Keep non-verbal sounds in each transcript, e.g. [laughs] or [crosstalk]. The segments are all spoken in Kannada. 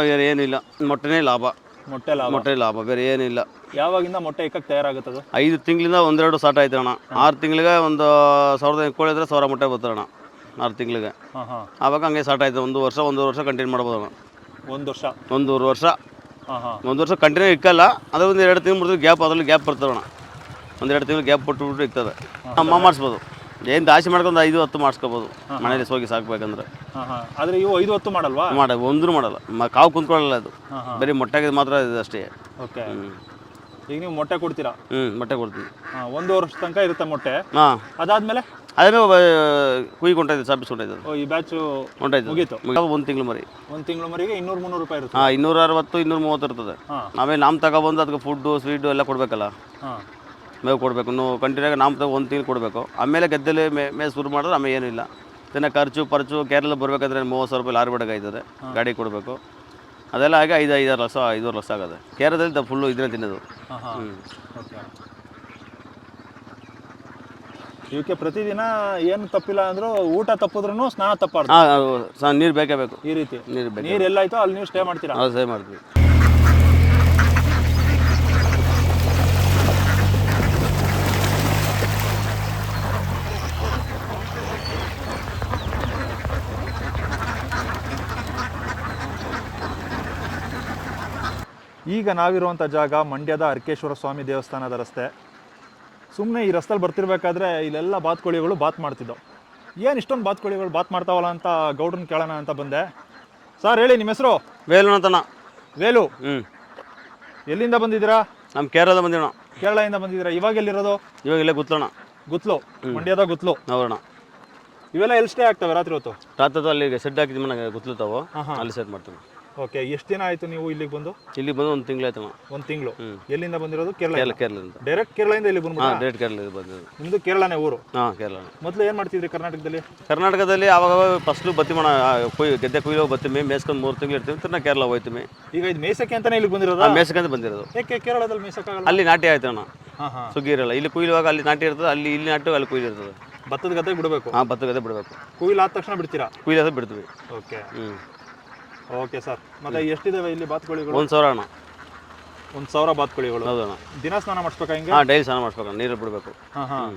ಬೇರೆ ಏನಿಲ್ಲ ಮೊಟ್ಟೆನೇ ಲಾಭ. ಮೊಟ್ಟೆ ಲಾಭ. ಮೊಟ್ಟೆ ಲಾಭ ಬೇರೆ ಏನಿಲ್ಲ ಯಾವಾಗಿಂದ ಮೊಟ್ಟೆ ಇಕ್ಕಕ್ಕೆ ತಯಾರಾಗುತ್ತದೆ? ಐದು ತಿಂಗಳಿಂದ ಒಂದೆರಡು ಸ್ಟಾರ್ಟ್ ಆಯ್ತು ಅಣ್ಣ ಆರು ತಿಂಗಳಿಗೆ ಒಂದು ಸಾವಿರದ ಕೋಳಿ ಇದ್ರೆ ಸಾವಿರ ಮೊಟ್ಟೆ ಬರ್ತಾರೆ ಅಣ್ಣ ಆರು ತಿಂಗಳಿಗೆ. ಹಾಂ ಹಾಂ. ಆವಾಗ ಹಂಗೆ ಸ್ಟಾರ್ಟ್ ಆಯ್ತು ಒಂದು ವರ್ಷ ಒಂದೂವರೆ ವರ್ಷ ಕಂಟಿನ್ಯೂ ಮಾಡ್ಬೋದು ಅಣ್ಣ ಒಂದು ವರ್ಷ? ಒಂದೂವರೆ ವರ್ಷ. ಹಾಂ ಹಾಂ. ಒಂದು ವರ್ಷ ಕಂಟಿನ್ಯೂ ಇಕ್ಕಲ್ಲ ಅದ್ರ ಒಂದು ಎರಡು ತಿಂಗಳು ಗ್ಯಾಪ್ ಅದರಲ್ಲಿ ಗ್ಯಾಪ್ ಬರ್ತದೆ ಅಣ್ಣ ಒಂದೆರಡು ತಿಂಗಳು ಗ್ಯಾಪ್ ಕೊಟ್ಟು ಬಿಟ್ಟು ಇರ್ತದೆ ಅಮ್ಮ ಮಾಡಿಸ್ಬೋದು. ಏನು ದಾಸಿ ಮಾಡ್ಕೊಂಡ್ ಐದು ಹತ್ತು ಮಾಡಿಸ್ಕೋಬೋದು. ಮನೇಲಿ ಸೋಗಿ ಸಾಕ್ಬೇಕಂದ್ರೆ. ಹಾಂ ಹಾಂ. ಆದರೆ ಇವು ಐದು ಹೊತ್ತು ಮಾಡಲ್ವಾ? ಮಾಡ ಒಂದ್ರು ಮಾಡಲ್ಲ. ಮ ಕಾವು ಕುಂತ್ಕೊಳ್ಳಲ್ಲ ಅದು. ಬರೀ ಮೊಟ್ಟೆಗೆ ಮಾತ್ರ ಇದು ಅಷ್ಟೇ. ಓಕೆ. ಈಗ ನೀವು ಮೊಟ್ಟೆ ಕೊಡ್ತೀರಾ? ಹ್ಮ್ ಮೊಟ್ಟೆ ಕೊಡ್ತೀವಿ ಹಾಂ ಒಂದು ವರ್ಷ ತನಕ ಇರುತ್ತೆ ಮೊಟ್ಟೆ. ಹಾಂ. ಅದಾದ್ಮೇಲೆ? ಅದೇ ಕುಯ್ ಕೊಂಡೈತೆ ಸರ್ವಿಸ್ ಕೊಂಡೈತೆ ಓ ಈ ಬ್ಯಾಚು ಹೊಂಟೈತೆ ಮುಗೀತು? ಒಂದು ತಿಂಗಳು ಮರಿ. ಒಂದು ತಿಂಗಳು ಮರಿಗೆ ಇನ್ನೂರು ಮುನ್ನೂರು ರೂಪಾಯಿ ಇರುತ್ತೆ. ಹಾಂ ಇನ್ನೂರ ಅರವತ್ತು ಇನ್ನೂರ ಮೂವತ್ತು ಇರ್ತದೆ ಆಮೇಲೆ ನಮ್ಮ ತಗೊಬಂದು ಅದಕ್ಕೆ ಫುಡ್ಡು ಸ್ವೀಟು ಎಲ್ಲ ಕೊಡಬೇಕಲ್ಲ. ಹಾಂ. ಮೇವು ಕೊಡಬೇಕು. ಇನ್ನು ಕಂಟಿನ್ಯೂ ನಾಮ ತಗೋ ಒಂದು ತಿಂಗಳು ಕೊಡಬೇಕು. ಆಮೇಲೆ ಗದ್ದೆಲಿ ಮೇ ಮೇ ಶುರು ಮಾಡಿದ್ರೆ ಆಮೇಲೆ ಏನಿಲ್ಲ. ದಿನ ಖರ್ಚು ಪರ್ಚು ಕೇರಳ ಬರಬೇಕಾದ್ರೆ ಮೂವತ್ತು ಸಾವಿರ ರೂಪಾಯಿ ಲಾರಿ ಬಾಡಿಗೆ ಆಯ್ತದೆ. ಗಾಡಿ ಕೊಡಬೇಕು. ಅದೆಲ್ಲ ಆಗಿ ಐದು ಐದಾರು ಲಕ್ಷ ಐದೂವರೆ ಲಕ್ಷ ಆಗೋದು ಕೇರಳದಲ್ಲಿ ಫುಲ್ಲು ಇದನ್ನೇ ತಿನ್ನೋದು. ಇವಕ್ಕೆ ಪ್ರತಿದಿನ ಏನು ತಪ್ಪಿಲ್ಲ ಅಂದ್ರೂ ಊಟ ತಪ್ಪಿದ್ರು ಸ್ನಾನ ತಪ್ಪಾರ್ದು ನೀರು ಬೇಕೇ ಬೇಕು. ಈ ರೀತಿ. ನೀರು ಬೇಕು ನೀರು ಎಲ್ಲಾಯ್ತು ಅಲ್ಲಿ ನೀವು ಸ್ಟೇ ಮಾಡ್ತೀರಾ? ಸ್ಟೇ ಮಾಡ್ತೀವಿ. ಈಗ ನಾವಿರುವಂಥ ಜಾಗ ಮಂಡ್ಯದ ಅರ್ಕೇಶ್ವರ ಸ್ವಾಮಿ ದೇವಸ್ಥಾನದ ರಸ್ತೆ. ಸುಮ್ಮನೆ ಈ ರಸ್ತೆಲಿ ಬರ್ತಿರ್ಬೇಕಾದ್ರೆ ಇಲ್ಲೆಲ್ಲ ಬಾತ್ಕೋಳಿಗಳು ಬಾತ್ ಮಾಡ್ತಿದ್ದವು. ಏನು ಇಷ್ಟೊಂದು ಬಾತ್ಕೋಳಿಗಳು ಬಾತ್ ಮಾಡ್ತಾವಲ್ಲ ಅಂತ ಗೌಡ್ರನ್ನ ಕೇಳೋಣ ಅಂತ ಬಂದೆ. ಸರ್ ಹೇಳಿ ನಿಮ್ಮ ಹೆಸರು? ವೇಲುನತನ ವೇಲು? ಹ್ಞೂ ಎಲ್ಲಿಂದ ಬಂದಿದ್ದೀರಾ? ನಮ್ಮ ಕೇರಳದ ಬಂದಿರೋಣ ಕೇರಳದಿಂದ ಬಂದಿದ್ದೀರಾ? ಇವಾಗ ಎಲ್ಲಿರೋದು? ಇವಾಗ ಇಲ್ಲೇ ಗುತ್ತೋಣ ಗುತ್ಲು ಮಂಡ್ಯದ ಗುತ್ಲು. ನೋಡೋಣ ಇವೆಲ್ಲ ಎಲ್ಲಿ ಸ್ಟೇ ಆಗ್ತವೆ ರಾತ್ರಿ ಹೊತ್ತು? ರಾತ್ರಿ ಅಲ್ಲಿಗೆ ಸೆಡ್ ಹಾಕಿದ್ವಿ ನನಗೆ ಗುತ್ತಲತಾವು ಹಾಂ ಹಾಂ ಅಲ್ಲಿ ಸೆಟ್ ಮಾಡ್ತೀವಿ ಓಕೆ ಎಷ್ಟು ದಿನ ಆಯ್ತು ನೀವು ಇಲ್ಲಿಗೆ ಬಂದು? ಇಲ್ಲಿ ಬಂದು ಒಂದು ತಿಂಗಳಾಯ್ತಮ್ಮ ಒಂದು ತಿಂಗಳು. ಎಲ್ಲಿಂದ ಬಂದಿರೋದು? ಕೇರಳ ಕೇರಳ ಕೇರಳದಿಂದ. ಡೈರೆಕ್ಟ್ ಕೇರಳದಿಂದ ಇಲ್ಲಿ ಬಂದು ಡೈರೆಕ್ಟ್ ಡೇಟ್ ಕೇರಳ ಬಂದಿದ್ದು ನಿಮ್ಮದು ಕೇರಳನೇ ಊರು? ಹಾಂ ಕೇರಳ ಮೊದಲು ಏನು ಮಾಡ್ತಿದ್ರಿ ಕರ್ನಾಟಕದಲ್ಲಿ? ಕರ್ನಾಟಕದಲ್ಲಿ ಆವಾಗ ಫಸ್ಟು ಬತ್ತಿ ಮಾಡ ಕುಯ್ ಗದ್ದೆ ಕುಯ್ಯೋ ಬತ್ತೀವಿ ಮೇಸ್ಕೊಂಡು ಮೂರು ತಿಂಗಳು ಇರ್ತೀವಿ ತಿನ್ನ ಕೇರಳ ಹೋಯ್ತೀವಿ ಈಗ ಇದು ಮೇಸಕ್ಕೆ ಅಂತಾನೆ ಬಂದಿರೋದು? ಮೇಸಕ್ಕೆ ಅಂತ ಬಂದಿರೋದು. ಏಕೆ ಕೇರಳದಲ್ಲಿ ಮೇಸಕ್ಕಾಗಲ್ಲ? ಅಲ್ಲಿ ನಾಟಿ ಆಯ್ತು ಅಣ್ಣ. ಸುಗ್ಗಿ ಇರಲ್ಲ. ಇಲ್ಲಿ ಕುಯ್ಯುವಾಗ ಅಲ್ಲಿ ನಾಟಿ ಇರ್ತದೆ ಅಲ್ಲಿ ಇಲ್ಲಿ ನಾಟು ಅಲ್ಲಿ ಕುಯ್ದು ಇರ್ತದೆ. ಭತ್ತದ ಗದ್ದೆ ಬಿಡಬೇಕು? ಹಾಂ ಭತ್ತದ ಗದ್ದೆ ಬಿಡಬೇಕು. ಕುಯ್ಲ್ ಆದ ತಕ್ಷಣ ಬಿಡ್ತೀರಾ? ಕುಯ್ಲಾದ ಬಿಡ್ತೀವಿ. ಓಕೆ. ಹ್ಞೂ ಓಕೆ ಸರ್. ಮತ್ತೆ ಎಷ್ಟಿದಾವೆ ಇಲ್ಲಿ ಬಾತುಕೋಳಿಗಳು? ಒಂದು ಸಾವಿರ ಅಣ್ಣ. ಒಂದು ಸಾವಿರ ಬಾತ್ಕೋಳಿಗಳು. ಹೌದು ಅಣ್ಣ. ದಿನ ಸ್ನಾನ ಮಾಡಿಸ್ಬೇಕಾ ಹಿಂಗೆ? ಹಾಂ ಡೈಲಿ ಸ್ನಾನ ಮಾಡಿಸ್ಬೇಕು ನೀರು ಬಿಡಬೇಕು. ಹಾಂ ಹಾಂ.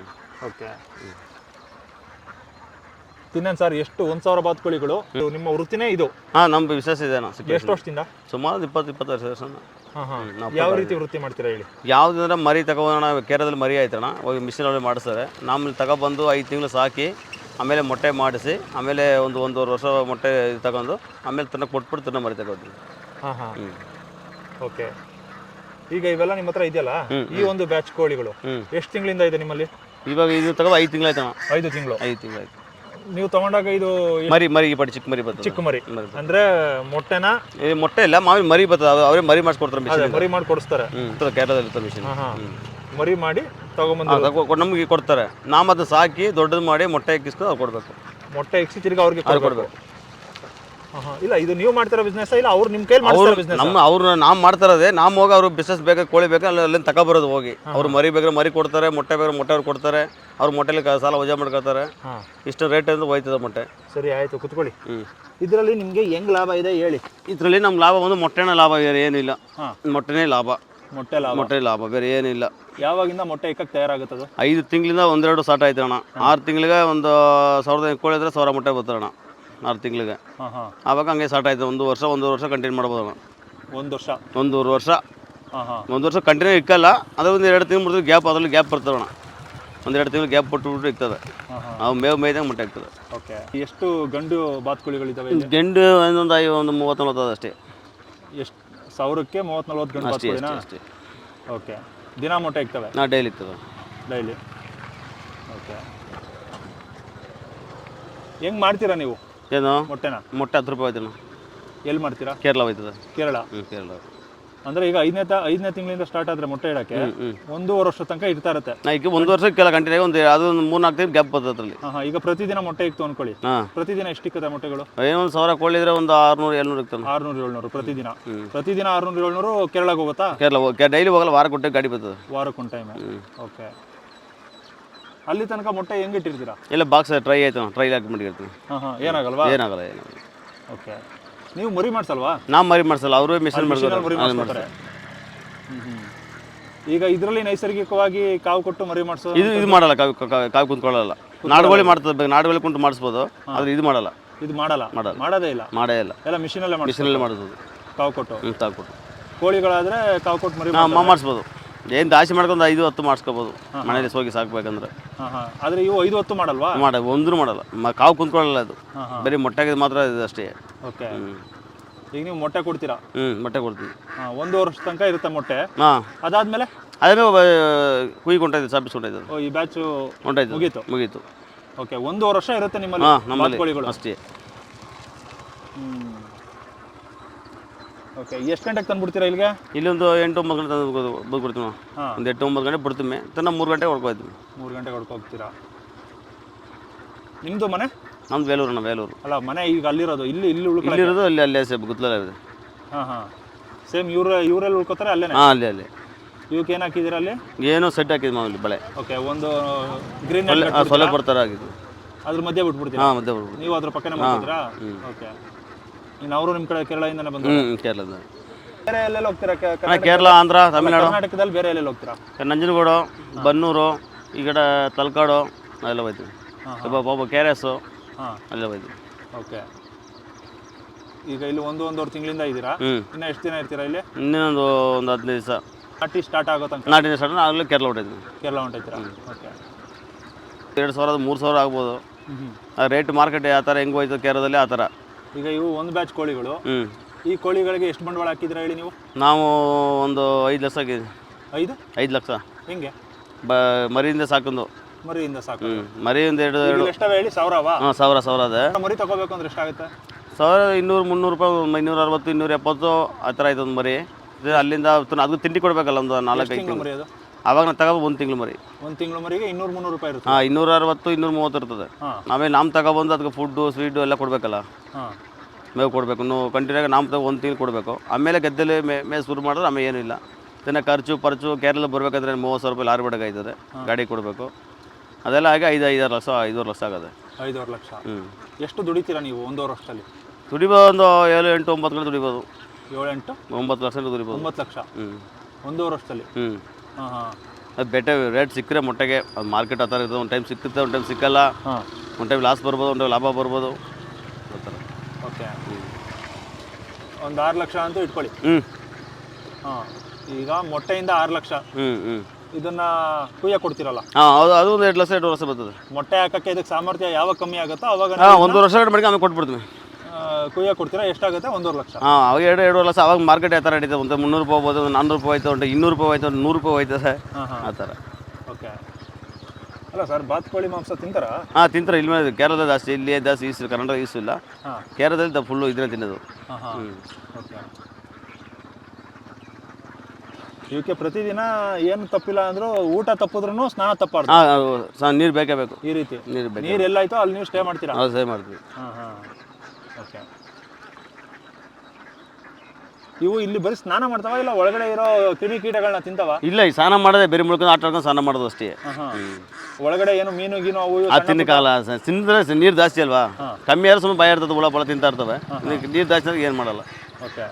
ಓಕೆ. ತಿನ್ನನ್ ಸರ್ ಎಷ್ಟು? ಒಂದು ಸಾವಿರ ಬಾತ್ಕೋಳಿಗಳು. ಇದು ನಿಮ್ಮ ವೃತ್ತಿನೇ ಇದು? ಹಾಂ ನಮ್ಮ ವಿಶೇಷ ಇದೆ ಅಣ್ಣ ಎಷ್ಟು ವರ್ಷದಿಂದ? ಸುಮಾರು ಇಪ್ಪತ್ತು ಇಪ್ಪತ್ತು ವರ್ಷ ಹಾಂ ಹಾಂ. ನಾವು ಯಾವ ರೀತಿ ವೃತ್ತಿ ಮಾಡ್ತೀರಾ ಹೇಳಿ? ಯಾವುದಂದ್ರೆ ಮರಿ ತಗೋಣ ಕೇರಳದಲ್ಲಿ ಮರಿ ಆಯ್ತಣ್ಣ ಹೋಗಿ ಮಿಷಿನಲ್ಲಿ ಮಾಡಿಸ್ತಾರೆ. ನಮ್ಮಲ್ಲಿ ತಗೊಬಂದು ಐದು ತಿಂಗಳು ಸಾಕಿ ಆಮೇಲೆ ಮೊಟ್ಟೆ ಮಾಡಿಸಿ ಆಮೇಲೆ ಒಂದು ಒಂದೂವರೆ ವರ್ಷ ಮೊಟ್ಟೆ ತಗೊಂಡು ಆಮೇಲೆ ತನ್ನ ಕೊಟ್ಬಿಟ್ಟು ತಿನ್ನ ಮರಿ ತಗೋತೀವಿ ಹಾಂ ಹಾಂ. ಹ್ಞೂ ಓಕೆ. ಈಗ ಇವೆಲ್ಲ ನಿಮ್ಮ ಹತ್ರ ಇದೆಯಲ್ಲ? ಈ ಒಂದು ಬ್ಯಾಚ್ ಕೋಳಿಗಳು ಎಷ್ಟು ತಿಂಗಳಿಂದ ಇದೆ ನಿಮ್ಮಲ್ಲಿ? ಇವಾಗ ಇದು ತಗೋ ಐದು ತಿಂಗಳಾಯ್ತು ಐದು ತಿಂಗಳು. ಐದು ತಿಂಗಳಾಯ್ತು. ನೀವು ತಗೊಂಡಾಗ ಇದು ಮರಿ ಮರಿ ಈ ಪಡಿ ಚಿಕ್ಕ ಮರಿ ಬರ್ತದೆ. ಚಿಕ್ಕ ಮರಿ. ಮರಿ ಅಂದ್ರೆ ಮೊಟ್ಟೆನ? ಇದು ಮೊಟ್ಟೆ ಇಲ್ಲ ಮಾವಿನ ಮರಿ ಬರ್ತದೆ. ಅವರೇ ಮರಿ ಮಾಡಿಸ್ಕೊಡ್ತಾರೆ ಮಿಷಿನ್ ಮರಿ ಮಾಡಿ ಕೊಡಿಸ್ತಾರೆ ಕೇರಳದಲ್ಲಿ ಇರ್ತಾರೆ ಮಿಷಿನ್ ಹಾಂ ಹಾಂ. ಮರಿ ಮಾಡಿ ತಗೊಂಬಂದು ನಮಗೆ ಕೊಡ್ತಾರೆ. ನಾವು ಅದನ್ನ ಸಾಕಿ ದೊಡ್ಡದು ಮಾಡಿ ಮೊಟ್ಟೆ ಎಕ್ಕಿಸ್ಕೊಂಡು ಅವ್ರು ಕೊಡಬೇಕು. ಮೊಟ್ಟೆ ಎಕ್ಸಿ ತಿರ್ಗಿ ಅವ್ರಿಗೆ ಅವ್ರು ಕೊಡ್ಬೇಕು. ಇಲ್ಲ ಇದು ನೀವು ಮಾಡ್ತಿರೋ ಬಿಸ್ನೆಸ್ ಇಲ್ಲ ಅವ್ರು ನಿಮ್ಮ ಕೈಲಿ ಅವ್ರು ಮಾಡ್ತಿರೋ ಬಿಸ್ನೆಸ್ ನಮ್ಮ ಅವ್ರು ನಾವು ಮಾಡ್ತಾರದೆ ನಾವು ಹೋಗಿ ಅವ್ರು ಬಿಸ್ನೆಸ್ ಬೇಕಾ ಕೋಳಿ ಬೇಕಾ ಅಲ್ಲಿ ಅಲ್ಲಿಂದ ತಗೊಬರೋದು ಹೋಗಿ. ಅವ್ರು ಮರಿ ಬೇಕಾದ್ರೆ ಮರಿ ಕೊಡ್ತಾರೆ ಮೊಟ್ಟೆ ಬೇಕಾದ್ರೆ ಮೊಟ್ಟೆ ಅವ್ರು ಕೊಡ್ತಾರೆ ಅವ್ರು ಮೊಟ್ಟೆಲಿ ಸಾಲ ವಜಾ ಮಾಡ್ಕೊತಾರೆ ಹಾಂ. ಇಷ್ಟು ರೇಟ್ ಅಂದ್ರೆ ಹೋಯ್ತದೆ ಮೊಟ್ಟೆ. ಸರಿ ಆಯ್ತು ಕುತ್ಕೊಳ್ಳಿ. ಇದರಲ್ಲಿ ನಿಮಗೆ ಹೆಂಗ್ ಲಾಭ ಇದೆ ಹೇಳಿ. ಇದರಲ್ಲಿ ನಮ್ಮ ಲಾಭ ಒಂದು ಮೊಟ್ಟೆನೇ ಲಾಭ ಏನಿಲ್ಲ ಮೊಟ್ಟೆನೇ ಲಾಭ. ಮೊಟ್ಟೆ ಲಾಭ? ಮೊಟ್ಟೆ ಲಾಭ ಬೇರೆ ಏನಿಲ್ಲ. ಯಾವಾಗಿಂದ ಮೊಟ್ಟೆ ಇಕ್ಕಕ್ಕೆ ತಯಾರಾಗುತ್ತದು? ಐದು ತಿಂಗಳಿಂದ ಒಂದೆರಡು ಸ್ಟಾರ್ಟ್ ಆಯ್ತು ಅಣ್ಣ. ಆರು ತಿಂಗಳಿಗೆ ಒಂದು ಸಾವಿರದ ಕೋಳಿ ಇದ್ರೆ ಸಾವಿರ ಮೊಟ್ಟೆ ಬರ್ತಾರೆ ಅಣ್ಣ ಆರು ತಿಂಗಳಿಗೆ. ಹಾಂ ಹಾಂ. ಆವಾಗ ಹಂಗೆ ಸ್ಟಾರ್ಟ್ ಆಯ್ತು ಒಂದು ವರ್ಷ ಒಂದೂವರೆ ವರ್ಷ ಕಂಟಿನ್ಯೂ ಮಾಡ್ಬೋದು ಅಣ್ಣ. ಒಂದು ವರ್ಷ? ಒಂದೂವರೆ ವರ್ಷ. ಹಾಂ ಹಾಂ. ಒಂದು ವರ್ಷ ಕಂಟಿನ್ಯೂ ಇಕ್ಕಲ್ಲ ಅದ್ರ ಒಂದು ಎರಡು ತಿಂಗಳು ಮುಟ್ಟಿದ್ರೆ ಗ್ಯಾಪ್ ಅದರಲ್ಲಿ ಗ್ಯಾಪ್ ಬರ್ತದೆ ಅಣ್ಣ. ಒಂದೆರಡು ತಿಂಗಳು ಗ್ಯಾಪ್ ಕೊಟ್ಟು ಬಿಟ್ಟು ಇರ್ತದೆ ಅವು ಮೇವು ಮೇಯ್ದಂಗೆ ಮೊಟ್ಟೆ ಆಗ್ತದೆ ಓಕೆ. ಎಷ್ಟು ಗಂಡು ಬಾತ್ಕೋಳಿಗಳಿದ್ದಾವೆ ಗಂಡು ಗೆಂಡು ಒಂದೊಂದು ಐ ಒಂದು ಮೂವತ್ತು ನಲ್ವತ್ತು ಅಷ್ಟೇ. ಎಷ್ಟು ಸಾವಿರಕ್ಕೆ ಮೂವತ್ತು ನಲ್ವತ್ತು ಗಂಟೆ ಅಷ್ಟೇ ಬಾತ್ಕೋಳಿನ ಅಷ್ಟೇ ಅಷ್ಟೇ. ಓಕೆ. ದಿನ ಮೊಟ್ಟೆ ಇಕ್ತವೆ ನಾ ಡೈಲಿ ಇರ್ತದೆ. ಡೈಲಿ? ಓಕೆ. ಹೆಂಗೆ ಮಾಡ್ತೀರಾ ನೀವು? ಏನು? ಮೊಟ್ಟೆನ? ಮೊಟ್ಟೆ ಹತ್ತು ರೂಪಾಯಿ ಹೋಯ್ತು ಎಲ್ಲಿ ಮಾಡ್ತೀರಾ? ಕೇರಳ ಹೋಯ್ತದೆ ಕೇರಳ? ಹ್ಞೂ ಕೇರಳ. ಅಂದ್ರೆ ಈಗ ಐದನೇ ಐದನೇ ತಿಂಗಳಿಂದ ಸ್ಟಾರ್ಟ್ ಆದ್ರೆ ಮೊಟ್ಟೆ ಇಡಕ್ಕೆ ಒಂದೂವರೆ ವರ್ಷ ತನಕ ಇರ್ತಾ ಇರುತ್ತೆ. ಈಗ ಒಂದು ವರ್ಷ ಕೆಲ ಗಂಟೆ ಒಂದು ಅದು ಒಂದು ಮೂರು ನಾಲ್ಕು ತಿಂಗಳು ಗ್ಯಾಪ್ ಬರ್ತದೆ ಅದರಲ್ಲಿ. ಹಾಂ ಈಗ ಪ್ರತಿದಿನ ಮೊಟ್ಟೆ ಇಕ್ತು ಅನ್ಕೊಳ್ಳಿ. ಪ್ರತಿದಿನ ಪ್ರತಿದಿನ ಎಷ್ಟಿಕ್ಕತ್ತೆ ಮೊಟ್ಟೆಗಳು? ಏನೋ ಒಂದು ಸಾವಿರ ಕೋಳಿ ಇದ್ರೆ ಒಂದು ಆರ್ನೂರು ಏಳ್ನೂರು ಇರ್ತಾನೆ ಆರ್ನೂರು ಏಳ್ನೂರು ಪ್ರತಿದಿನ. ಪ್ರತಿದಿನ ಆರ್ನೂರು ಏಳ್ನೂರು ಕೇರಳಕ್ಕೆ ಹೋಗುತ್ತಾ? ಕೇರಳ ಹೋಗಿ ಡೈಲಿ ಹೋಗಲ್ಲ ವಾರ ಕೊಟ್ಟೆ ಗಾಡಿ ಬರ್ತದೆ. ವಾರಕ್ಕೊಂದು ಟೈಮ್ ಓಕೆ ಅಲ್ಲಿ ತನಕ ಮೊಟ್ಟೆ ಹೆಂಗೆ ಇಟ್ಟಿರ್ತೀರಾ? ಇಲ್ಲ ಬಾಕ್ಸ್ ಟ್ರೈ ಆಯ್ತು ಟ್ರೈ ಹಾಕಿ ಮಾಡಿರ್ತೀನಿ ಹಾಂ ಹಾಂ ಏನಾಗಲ್ವಾ? ಏನಾಗಲ್ಲ ಏನಾಗಲ್ಲ. ಓಕೆ ನೀವು ಮರಿ ಮಾಡ್ಸಲ್ವಾ? ನಾವು ಮರಿ ಮಾಡ್ಸಲ್ಲ ಅವರು ಮಿಷನ್ ಮಾಡ್ತಾರೆ ಈಗ ಇದರಲ್ಲಿ ನೈಸರ್ಗಿಕವಾಗಿ ಕಾವು ಕೊಟ್ಟು ಮರಿ ಮಾಡಿಸೋ ಇದು ಇದು ಮಾಡಲ್ಲ ಕಾವು ಕಾವು- ಕುಂತ್ಕೊಳ್ಳಲ್ಲ. ನಾಡುಗೋಳಿ ಮಾಡ್ತದೆ ನಾಡುಗೋಳಿ ಕುಂಟು ಮಾಡಿಸ್ಬೋದು ಆದ್ರೆ ಇದು ಮಾಡಲ್ಲ. ಇದು ಮಾಡಲ್ಲ? ಮಾಡಲ್ಲ. ಮಾಡೋದೇ ಇಲ್ಲ? ಮಾಡೇ ಇಲ್ಲ. ಎಲ್ಲ ಮಿಷಿನಲ್ಲೇ ಮಾಡಿ ಮಿಷಿನಲ್ಲೇ ಮಾಡಿಸೋದು. ಕಾವು ಕೊಟ್ಟು? ಕಾವು ಕೊಟ್ಟು. ಕೋಳಿಗಳಾದ್ರೆ ಕಾವು ಕೊಟ್ಟು ಮರಿ ಮಾಡಿಸ್ಬೋದು. ಏನು ದಾಸಿ ಮಾಡ್ಕೊಂಡು ಐದು ಹತ್ತು ಮಾಡಿಸ್ಕೋಬೋದು. ಮನೇಲಿ ಸೋಗಿ ಸಾಕ್ಬೇಕಂದ್ರೆ. ಆದ್ರೆ ಇವು ಐದು ಹೊತ್ತು ಮಾಡಲ್ವಾ? ಮಾಡ ಒಂದ್ರು ಮಾಡಲ್ಲ. ಮ ಕಾವು ಕುಂತ್ಕೊಳ್ಳಲ್ಲ ಅದು. ಬರೀ ಮೊಟ್ಟೆಗೆ ಮಾತ್ರ ಇದು ಅಷ್ಟೇ. ಓಕೆ. ಈಗ ನೀವು ಮೊಟ್ಟೆ ಕೊಡ್ತೀರಾ? ಹ್ಮ್ ಮೊಟ್ಟೆ ಕೊಡ್ತೀವಿ ಒಂದು ವರ್ಷ ತನಕ ಇರುತ್ತೆ ಮೊಟ್ಟೆ. ಹಾಂ. ಅದಾದ್ಮೇಲೆ? ಅದೇ ಕುಯ್ ಕೊಂಟೈತೆ ಸಾಪಿಸ್ ಕೊಂಟೈತೆ ಓ ಈ ಬ್ಯಾಚು ಹೊಂಟಾಯ್ತು ಮುಗೀತು. ಮುಗೀತು. ಓಕೆ ಒಂದು ವರ್ಷ ಇರುತ್ತೆ ನಿಮ್ಮಲ್ಲಿ ಹಾಂ ನಮ್ಮಲ್ಲಿ ಕೋಳಿಗಳು ಅಷ್ಟೇ. ಓಕೆ ಎಷ್ಟು ಗಂಟೆಗೆ ತಂದ್ಬಿಡ್ತೀರಾ ಇಲ್ಲಿಗೆ? ಇಲ್ಲಿ ಒಂದು ಎಂಟು ಒಂಬತ್ತು ಗಂಟೆ ತಂದು ಬಂದ್ಬಿಡ್ತೀವಿ ಕೊಡ್ತೀವಿ ನಾವು. ಹಾಂ. ಒಂದು ಎಂಟು ಒಂಬತ್ತು ಗಂಟೆ ಬಿಡ್ತೀವಿ. ತನ್ನ ಮೂರು ಗಂಟೆ ಹೊಡ್ಕೊಯ್ತೀವಿ ಮೂರು ಗಂಟೆಗೆ ಹೊಡ್ಕೋಗ್ತೀರಾ ನಿಮ್ಮದು ಮನೆ? ನಮ್ದು ಬೇಲೂರು ನಮ್ಮ ಬೇಲೂರು ಅಲ್ಲ ಮನೆ ಈಗ ಅಲ್ಲಿರೋದು ಇಲ್ಲಿ ಇಲ್ಲಿ ಉಳ್ಕೊಳ್ಳಿ ಇಲ್ಲಿರೋದು ಅಲ್ಲಿ ಅಲ್ಲೇ ಸೇಬ್ ಗುತ್ತಲ ಇದೆ. ಹಾಂ ಹಾಂ. ಸೇಮ್ ಇವ್ರ ಇವರಲ್ಲಿ ಉಳ್ಕೋತಾರೆ ಅಲ್ಲೇ ಹಾಂ ಅಲ್ಲಿ ಅಲ್ಲಿ. ಇವಕ್ಕೆ ಏನು ಹಾಕಿದ್ದೀರಾ ಅಲ್ಲಿ? ಏನೋ ಸೆಟ್ ಹಾಕಿದ್ವಿ ಮಾಮೂಲಿ ಬಳೆ. ಓಕೆ ಒಂದು ಗ್ರೀನ್ ಸೊಲೆ ಕೊಡ್ತಾರೆ ಆಗಿದ್ದು ಅದ್ರ ಮಧ್ಯೆ ಬಿಟ್ಬಿಡ್ತೀನಿ ಹಾಂ ಮಧ್ಯೆ ಬರ್ಬೋದು ನೀವು ಅದ್ರ ಪಕ್ಕನೇ ಮಾಡ್ತೀರಾ ಓಕೆ ಇನ್ನು ಅವರು ನಿಮ್ಮ ಕಡೆ ಕೇರಳದಿಂದನೇ ಬಂದು ಹ್ಞೂ ಕೇರಳದ. ಬೇರೆ ಎಲ್ಲೆಲ್ಲಿ ಹೋಗ್ತೀರಾ? ಕ- ಹಾಂ ಕರ್ನಾಟಕ- ಕೇರಳ ಆಂಧ್ರ ತಮಿಳ್ನಾಡು. ಕರ್ನಾಟಕದಲ್ಲಿ ಬೇರೆ ಎಲ್ಲೆಲ್ಲಿ ಹೋಗ್ತೀರಾ? ನಂಜನಗೂಡು ಬನ್ನೂರು ಈ ಕಡೆ ತಲಕಾಡು ಅಲ್ಲೆಲ್ಲ ಹೋಯ್ತೀವಿ. ಹಾಂ, ಒಬ್ಬ ಒಬ್ಬ ಕೆ ಆರ್ ಎಸ್ ಹಾಂ. ಅಲ್ಲೆಲ್ಲ ಹೋಯ್ತೀವಿ. ಓಕೆ. ಈಗ ಇಲ್ಲಿ ಒಂದು ಒಂದೂವರೆ ತಿಂಗಳಿಂದ ಇದ್ದೀರಾ? ಹ್ಞೂ ಇನ್ನು ಎಷ್ಟು ದಿನ ಇರ್ತೀರಾ ಇಲ್ಲಿ? ಇನ್ನೊಂದು ಒಂದು ಹದಿನೈದು ದಿವಸ. ನಾಟಿ ಸ್ಟಾರ್ಟ್ ಆಗೋ ತನಕ? ನಾಟಿ ಸ್ಟಾರ್ಟ್ ಆಗಲೇ ಕೇರಳ ಹೊಟ್ಟಿದ್ವಿ ಕೇರಳ ಹೊಂಟೈತಿರ ಓಕೆ. ಎರಡು ಸಾವಿರದ ಮೂರು ಸಾವಿರ ಆಗ್ಬೋದು. ಹ್ಞೂ ರೇಟ್ ಮಾರ್ಕೆಟ್ ಯಾವ ಥರ ಹೆಂಗೆ ಹೋಯ್ತು ಕೇರಳದಲ್ಲಿ ಆ ಥರ ಈಗ ಇವು ಒಂದು ಬ್ಯಾಚ್ ಕೋಳಿಗಳು. ಹ್ಞೂ ಈ ಕೋಳಿಗಳಿಗೆ ಎಷ್ಟು ಬಂಡವಾಳ ಹಾಕಿದ್ರೆ ಹೇಳಿ ನೀವು? ನಾವು ಒಂದು ಐದು ಲಕ್ಷ ಹಾಕಿದ್ವಿ ಐದು? ಐದು ಲಕ್ಷ. ಹೆಂಗೆ? ಬ ಮರಿಯಿಂದ ಸಾಕೊಂಡು ಮರಿಯಿಂದ ಸಾಕು ಮರಿಯಿಂದ ಮರಿ ಒಂದು ಎರಡು ಎರಡು ಎಷ್ಟವ ಹೇಳಿ? ಸಾವಿರವಾ? ಹಾಂ ಸಾವಿರ ಸಾವಿರ ಅದೇ. ಮರಿ ತಗೋಬೇಕು ಅಂದ್ರೆ ಎಷ್ಟಾಗುತ್ತೆ? ಸಾವಿರ ಇನ್ನೂರು ಮುನ್ನೂರು ರೂಪಾಯಿ ಇನ್ನೂರ ಅರವತ್ತು ಇನ್ನೂರ ಎಪ್ಪತ್ತು ಆ ಥರ ಆಯ್ತು ಒಂದು ಮರಿ ಅಲ್ಲಿಂದ ಅದಕ್ಕೆ ತಿಂಡಿ ಕೊಡಬೇಕಲ್ಲ ಒಂದು ನಾಲ್ಕೈದು ಐದು ಮರಿ ಅದು? ಆವಾಗ ನಾವು ತಗೋಬೋದು ಒಂದು ತಿಂಗಳು ಮರಿ. ಒಂದು ತಿಂಗಳು ಮರಿಗೆ ಇನ್ನೂರು ಮುನ್ನೂರು ರೂಪಾಯಿ ಇರುತ್ತೆ. ಹಾಂ ಇನ್ನೂರ ಅರವತ್ತು ಇನ್ನೂರ ಮೂವತ್ತು ಇರ್ತದೆ. ಹಾಂ. ಆಮೇಲೆ ನಾವು ತಗೊಬಂದು ಅದಕ್ಕೆ ಫುಡ್ಡು ಸ್ವೀಟು ಎಲ್ಲ ಕೊಡಬೇಕಲ್ಲ? ಹಾಂ. ಮೇವು ಕೊಡಬೇಕು. ಇನ್ನು ಕಂಟಿನ್ಯೂ ನಾವು ತಗೋ ಒಂದು ತಿಂಗಳು ಕೊಡಬೇಕು. ಆಮೇಲೆ ಗದ್ದೆಲಿ ಮೇ ಮೇ ಶುರು ಮಾಡಿದ್ರೆ ಆಮೇಲೆ ಏನಿಲ್ಲ ದಿನ ಖರ್ಚು ಪರ್ಚು ಕೇರಳ ಬರಬೇಕಾದ್ರೆ ಮೂವತ್ತು ಸಾವಿರ ರೂಪಾಯಿ ಲಾರಿ ಬಡಗಾಯ್ತದೆ ಗಾಡಿ ಕೊಡಬೇಕು. ಅದೆಲ್ಲ ಹಾಗೆ ಐದು ಐದಾರು ಲಕ್ಷ ಐದೂವರೆ ಲಕ್ಷ ಆಗೋದೆ. ಐದೂವರೆ ಲಕ್ಷ. ಹ್ಞೂ ಎಷ್ಟು ದುಡಿತೀರಾ ನೀವು ಒಂದೂವರೆ ವರ್ಷದಲ್ಲಿ? ದುಡಿಬೋದು ಒಂದು ಏಳು ಎಂಟು ಒಂಬತ್ತು ಗಂಟೆ ದುಡಿಬೋದು. ಏಳೆಂಟು ಒಂಬತ್ತು ಲಕ್ಷ ದುಡಿಬೋದು. ಒಂಬತ್ತು ಲಕ್ಷ. ಹ್ಞೂ ಒಂದೂವರೆ ವರ್ಷದಲ್ಲಿ? ಹ್ಞೂ ಅದು ಬೆಟ್ಟ ರೇಟ್ ಸಿಕ್ಕರೆ ಮೊಟ್ಟೆಗೆ ಅದು ಮಾರ್ಕೆಟ್ ಆ ಥರ ಇರ್ತದೆ. ಒಂದು ಟೈಮ್ ಸಿಕ್ಕುತ್ತೆ ಒಂದು ಟೈಮ್ ಸಿಕ್ಕಲ್ಲ. ಒಂದು ಟೈಮ್ ಲಾಸ್ ಬರ್ಬೋದು ಒಂದು ಟೈಮ್ ಲಾಭ ಬರ್ಬೋದು. ಆ ಥರ. ಓಕೆ. ಒಂದು ಆರು ಲಕ್ಷ ಅಂತೂ ಇಟ್ಕೊಳ್ಳಿ. ಹ್ಞೂ ಹಾಂ. ಈಗ ಮೊಟ್ಟೆಯಿಂದ ಆರು ಲಕ್ಷ. ಹ್ಞೂ ಹ್ಞೂ ಇದನ್ನ ಕುಯ್ಯ ಕೊಡ್ತಿರಲ್ಲ? ಹಾಂ ಅದು ಅದು ಒಂದು ಎರಡು ಲಕ್ಷ ಎರಡು ವರ್ಷ ಬರ್ತದೆ. ಮೊಟ್ಟೆ ಹಾಕಕ್ಕೆ ಇದಕ್ಕೆ ಸಾಮರ್ಥ್ಯ ಯಾವಾಗ ಕಮ್ಮಿ ಆಗುತ್ತೋ ಅವಾಗ ಹಾಂ ಒಂದು ವರ್ಷ ಎರಡು ಮಡಿಕೆ ಆಮೇಲೆ ಕೊಟ್ಬಿಡ್ತೀವಿ ಕುಯ್ಯ ಕೊಡ್ತೀರಾ? ಎಷ್ಟಾಗುತ್ತೆ? ಒಂದೂವರೆ ಲಕ್ಷ. ಹಾಂ ಅವಾಗ ಎರಡು ಎರಡು ಲಕ್ಷ. ಅವಾಗ ಮಾರ್ಕೆಟ್ ಯಾವ ಥರ ನಡೀತದೆ? ಒಂದು ಮುನ್ನೂರು ರೂಪಾಯಿ ಹೋಗ್ಬೋದು ಒಂದು ನಾನ್ನೂರು ರೂಪಾಯಿ ಹೋಯ್ತು ಒಂದು ಇನ್ನೂರು ರೂಪಾಯಿ ಹೋಯ್ತು ಒಂದು ನೂರು ರೂಪಾಯಿ ಹೋಯ್ತದೆ ಆ ಥರ. ಓಕೆ. ಅಲ್ಲ ಸರ್ ಬಾತ್ಕೋಳಿ ಮಾಂಸ ತಿಂತಾರಾ? ಹಾಂ ತಿಂತಾರೆ. ಇಲ್ಲಿ ಮೇಲೆ ಕೇರಳ ಜಾಸ್ತಿ ಇಲ್ಲಿ ಜಾಸ್ತಿ ಈಸು ಕರ್ನಾಟಕ ಈಸು ಇಲ್ಲ. ಕೇರಳದಲ್ಲಿ ಕೇರಳದಲ್ಲಿ ಫುಲ್ಲು ಇದನ್ನ ತಿನ್ನೋದು. ಹ್ಞೂ ಓಕೆ. ಇವಕ್ಕೆ ಪ್ರತಿದಿನ ಏನು ತಪ್ಪಿಲ್ಲ ಅಂದ್ರೂ ಊಟ ತಪ್ಪಿದ್ರೂ ಸ್ನಾನ ತಪ್ಪಾರ್ದು ನೀರು ಬೇಕೇ ಬೇಕು. ಈ ರೀತಿ. ನೀರು ನೀರು ಎಲ್ಲಾಯ್ತೋ ಅಲ್ಲಿ ನೀವು ಸ್ಟೇ ಮಾಡ್ತೀರಾ? ಸ್ಟೇ ಮಾಡ್ತೀವಿ. ಹಾಂ ಹಾಂ. ಓಕೆ. ಇವು ಇಲ್ಲಿ ಬರೀ ಸ್ನಾನ ಮಾಡ್ತಾವ ಇಲ್ಲ ಒಳಗಡೆ ಇರೋ ಕ್ರಿಮಿ ಕೀಟಗಳನ್ನ ತಿಂತಾವ? ಇಲ್ಲ ಈ ಸ್ನಾನ ಮಾಡದೆ ಬೇರೆ ಮುಳ್ಕೊಂಡು ಆಟ ಆಡ್ಕೊಂಡು ಸ್ನಾನ ಮಾಡೋದು ಅಷ್ಟೇ. ಒಳಗಡೆ ಏನು ಮೀನು ಗೀನು ಅವು ಇವು ಆ ತಿಂದ್ರೆ ನೀರು ಜಾಸ್ತಿ ಅಲ್ವಾ? ಕಮ್ಮಿ ಆದ್ರೆ ಸುಮ್ಮನೆ ಭಯ ಇರ್ತದೆ ಹುಳ ಪಳ ತಿಂತಾ ಇರ್ತವೆ. ನೀರು ಜಾಸ್ತಿ ಆದ್ರೆ ಏನು ಮಾಡಲ್ಲ. ಓಕೆ.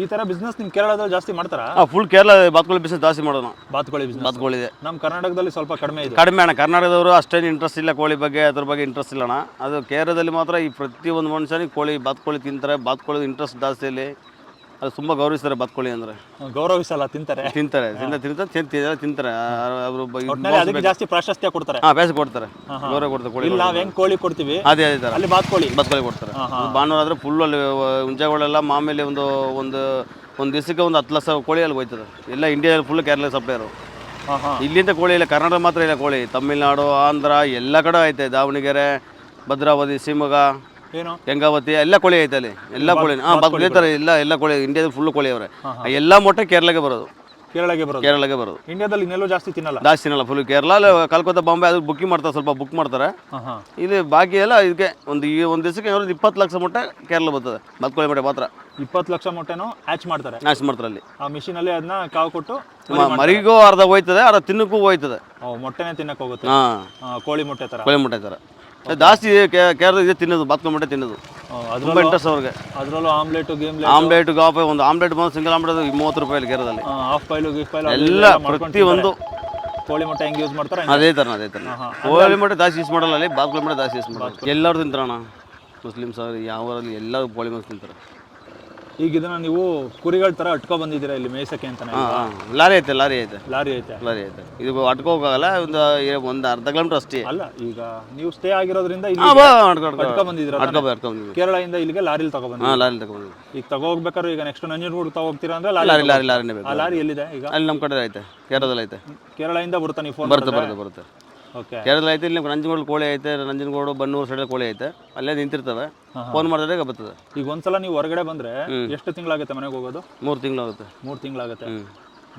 ಈ ತರ ಬಿಸ್ನೆಸ್ ನಿಮ್ ಕೇರಳದಲ್ಲಿ ಜಾಸ್ತಿ ಮಾಡ್ತಾರಾ? ಫುಲ್ ಕೇರಳ ಬಾತ್ಕೋಳಿ ಬಿಸ್ನೆಸ್ ಜಾಸ್ತಿ ಮಾಡೋದು ಬಾತುಕೋಳಿ ಬಿಸ್ನೆಸ್ ಬಾತ್ಕೋಳಿದೆ ನಮ್ಮ ಕರ್ನಾಟಕದಲ್ಲಿ ಸ್ವಲ್ಪ ಕಡಿಮೆ ಇದೆ. ಕಡಿಮೆ ಅಣ್ಣ ಕರ್ನಾಟಕದವರು ಅಷ್ಟೇನು ಇಂಟ್ರೆಸ್ಟ್ ಇಲ್ಲ ಕೋಳಿ ಬಗ್ಗೆ ಅದ್ರ ಬಗ್ಗೆ ಇಂಟ್ರೆಸ್ಟ್ ಇಲ್ಲ ಅಣ್ಣ. ಅದು ಕೇರಳದಲ್ಲಿ ಮಾತ್ರ ಈ ಪ್ರತಿಯೊಂದು ಮನುಷ್ಯನಿಗೆ ಕೋಳಿ ಬಾತ್ಕೋಳಿ ತಿಂತಾರೆ. ಬಾತುಕೋಳಿ ಇಂಟ್ರೆಸ್ಟ್ ಜಾಸ್ತಿ ಇಲ್ಲಿ ಅದು ತುಂಬ ಗೌರವಿಸ್ತಾರೆ ಬಾತ್ಕೋಳಿ ಅಂದ್ರೆ. ಗೌರವಿಸಲ್ಲ ತಿಂತಾರೆ. ತಿಂತಾರೆ ತಿಂತ ತಿಂತಾರೆ ತಿಂತಾರೆ. ತಿಂತಾರೆ ಅವರು ಅದಕ್ಕೆ ಜಾಸ್ತಿ ಪ್ರಾಶಸ್ತ್ಯ ಕೊಡ್ತಾರೆ. ಹಾಂ ಬೇಸ ಕೊಡ್ತಾರೆ. ಗೌರವ ಕೊಡ್ತಾರೆ ಕೋಳಿ ಇಲ್ಲ ನಾವ್ ಹೆಂಗ್ ಕೋಳಿ ಕೊಡ್ತೀವಿ? ಅದೇ ಅದೇ ಥರ ಅಲ್ಲಿ ಬಾತ್ಕೋಳಿ. ಬಾತ್ಕೋಳಿ ಕೊಡ್ತಾರೆ. ಭಾನುವಾರ ಆದ್ರೆ ಫುಲ್ ಅಲ್ಲಿ ಹುಂಜೆಗಳೆಲ್ಲ ಮಾಮೂಲಿ ಒಂದು ಒಂದು ಒಂದು ದಿವಸಕ್ಕೆ ಒಂದು ಹತ್ತು ಲಕ್ಷ ಕೋಳಿ ಅಲ್ಲಿ ಹೋಯ್ತದೆ ಎಲ್ಲ ಇಂಡಿಯಾದಲ್ಲಿ ಫುಲ್ ಕೇರಳ ಸಪ್ಲೈಯರು ಇಲ್ಲಿಂದ ಕೋಳಿ ಇಲ್ಲ ಕರ್ನಾಟಕ ಮಾತ್ರ ಇಲ್ಲ ಕೋಳಿ. ತಮಿಳ್ನಾಡು ಆಂಧ್ರ ಎಲ್ಲ ಕಡೆ ಐತೆ. ದಾವಣಗೆರೆ ಭದ್ರಾವತಿ ಶಿವಮೊಗ್ಗ. ಏನು? ಗಂಗಾವತಿ ಎಲ್ಲ ಕೋಳಿ ಐತೆ ಅಲ್ಲಿ. ಎಲ್ಲ ಕೋಳಿ. ಹಾಂ ಎಲ್ಲ ಎಲ್ಲ ಕೋಳಿ. ಇಂಡಿಯಾದ ಫುಲ್ ಕೋಳಿ ಅವರೇ. ಎಲ್ಲ ಮೊಟ್ಟೆ ಕೇರಳಗೆ ಬರೋದು. ಕೇರಳಗೆ ಬರೋದು? ಕೇರಳಗೆ ಬರೋದು. ಇಂಡಿಯಾದಲ್ಲಿ ಇನ್ನೆಲ್ಲೂ ಜಾಸ್ತಿ ತಿನ್ನಲ್ಲ? ಜಾಸ್ತಿ ತಿನ್ನಲ್ಲ ಫುಲ್ ಕೇರಳ ಕಲ್ಕತ್ತಾ ಬಾಂಬೆ ಅದು ಬುಕ್ಕಿಂಗ್ ಮಾಡ್ತಾರೆ ಸ್ವಲ್ಪ ಬುಕ್ ಮಾಡ್ತಾರೆ. ಇಲ್ಲಿ ಬಾಕಿ ಎಲ್ಲ ಇದಕ್ಕೆ ಒಂದು ಈ ಒಂದು ದಿವಸಕ್ಕೆ ಒಂದು ಇಪ್ಪತ್ತು ಲಕ್ಷ ಮೊಟ್ಟೆ ಕೇರಳ ಬರ್ತದೆ ಮತ್ಕೊಳ್ಳಿ ಮೊಟ್ಟೆ ಮಾತ್ರ. ಇಪ್ಪತ್ತು ಲಕ್ಷ ಮೊಟ್ಟೆನೂ ಹ್ಯಾಚ್ ಮಾಡ್ತಾರೆ. ಮಾಡ್ತಾರೆ ಅಲ್ಲಿ. ಆ ಮಿಷಿನ್ ಅಲ್ಲಿ ಅದನ್ನ ಕಾವು ಕೊಟ್ಟು ಮರಿಗೂ ಅರ್ಧ ಹೋಯ್ತದೆ ಅರ್ಧ ತಿನ್ನಕ್ಕೂ ಹೋಯ್ತದೆ. ಮೊಟ್ಟೆನೇ ತಿನ್ನಕ್ಕೆ ಹೋಗುತ್ತೆ. ಕೋಳಿ ಮೊಟ್ಟೆ ತರ. ಕೋಳಿ ಮೊಟ್ಟೆ ಥರ ಜಾಸ್ತಿ ಕೇರಳ ಇದೆ ತಿನ್ನೋದು ಬಾತ್ಕೊಂಡ್ಬಿಟ್ಟೆ ತಿನ್ನೋದು. ತುಂಬ ಇಂಟ್ರೆಸ್ಟ್ ಅವ್ರಿಗೆ. ಅದರಲ್ಲೂ ಆಮ್ಲೆಟ್ ಗೇಮ್ ಆಮ್ಲೆಟ್ ಗಾಫ್ ಒಂದು ಆಮ್ಲೆಟ್ ಬಂದು ಸಿಂಗಲ್ ಆಮ್ಲೆಟ್ ಮೂವತ್ತು ರೂಪಾಯಿ ಕೇರಳದಲ್ಲಿ. ಹಾಫ್ ಪೈಲು ಗಿಫ್ ಫೈಲ್ ಎಲ್ಲ ಪ್ರತಿ ಒಂದು. ಕೋಳಿ ಮೊಟ್ಟೆ ಹೆಂಗೆ ಯೂಸ್ ಮಾಡ್ತಾರೆ ಅದೇ ಥರ ಅದೇ ಥರ ಕೋಳಿ ಮಟ್ಟ ಜಾಸ್ತಿ ಯೂಸ್ ಮಾಡಲ್ಲ ಅಲ್ಲಿ ಬಾತ್ಕೋಳಿ ಮಟ್ಟ ಜಾಸ್ತಿ ಯೂಸ್ ಮಾಡಲ್ಲ. ಎಲ್ಲರೂ ತಿಂತಾರಣ್ಣ ಮುಸ್ಲಿಮ್ಸ್ ಅವ್ರು ಯಾವರಲ್ಲಿ ಎಲ್ಲರೂ ಕೋಳಿ ಮೊಟ್ಟೆ ತಿಂತಾರೆ. ಈಗ ಇದನ್ನ ನೀವು ಕುರಿಗಳ ತರ ಅಟ್ಕೊ ಬಂದಿದ್ದೀರಾ ಇಲ್ಲಿ ಮೇಯ್ಸಕ್ಕೆ ಅಂತಾನೆ ಹಾಂ ಹಾಂ. ಲಾರಿ ಐತೆ ಲಾರಿ ಐತೆ. ಲಾರಿ ಐತೆ. ಲಾರಿ ಐತೆ. ಇದು ಅಟ್ಕೋಗಲ್ಲ ಒಂದು ಒಂದು ಅರ್ಧ ಕಿಲೋಮೀಟರ್ ಅಷ್ಟೇ. ಅಲ್ಲ ಈಗ ನೀವು ಸ್ಟೇ ಆಗಿರೋದ್ರಿಂದ ಇಲ್ಲಿ ಅಟ್ಕೊ ಬಂದಿದ್ದೀರಾ ತಾನೇ? ಕೇರಳದಿಂದ ಇಲ್ಲಿಗೆ ಲಾರಿಲಿ ತಗೊಂಡ್ ಹಾಂ ಲಾರಿ ತಗೊಂಡು ಈಗ ತಗೋಗ್ಬೇಕಾದ್ರೆ ಈಗ ನೆಕ್ಸ್ಟ್ ನಂಜನಗೂಡು ತಗೋಗ್ತೀರಾ ಅಂದ್ರೆ ಲಾರಿ ಲಾರಿ ಲಾರಿ ಲಾರಿನೇ ಬೇಕು. ಆ ಲಾರಿ ಎಲ್ಲಿದೆ ಈಗ? ಅಲ್ಲಿ ನಮ್ಮ ಕಡೆ ಐತೆ ಕೇರಳದಲ್ಲಿ ಐತೆ ಕೇರಳದಿಂದ ಬರುತ್ತಾ ನೀವು ಫೋನ್ ಬರುತ್ತೆ ಬರುತ್ತೆ ಬರುತ್ತೆ. ಕೇರಳದಲ್ಲಿ ಐತೆ ಇಲ್ಲಿ ನಂಜನಗೂಡು ಕೋಳಿ ಐತೆ ನಂಜನಗೂಡು ಬನ್ನೂರು ಸೈಡ್ ಕೋಳಿ ಐತೆ ಅಲ್ಲೇ ನಿಂತಿರ್ತವೆ. ಫೋನ್ ಮಾಡಿದ್ರೆ ಬರ್ತದೆ. ಈಗ ಒಂದ್ಸಲ ನೀವು ಹೊರಗಡೆ ಬಂದ್ರೆ ಎಷ್ಟು ತಿಂಗಳಾಗುತ್ತೆ ಮನೆಗೆ ಹೋಗೋದು? ಮೂರು ತಿಂಗಳಾಗುತ್ತೆ. ಮೂರು ತಿಂಗಳಾಗುತ್ತೆ.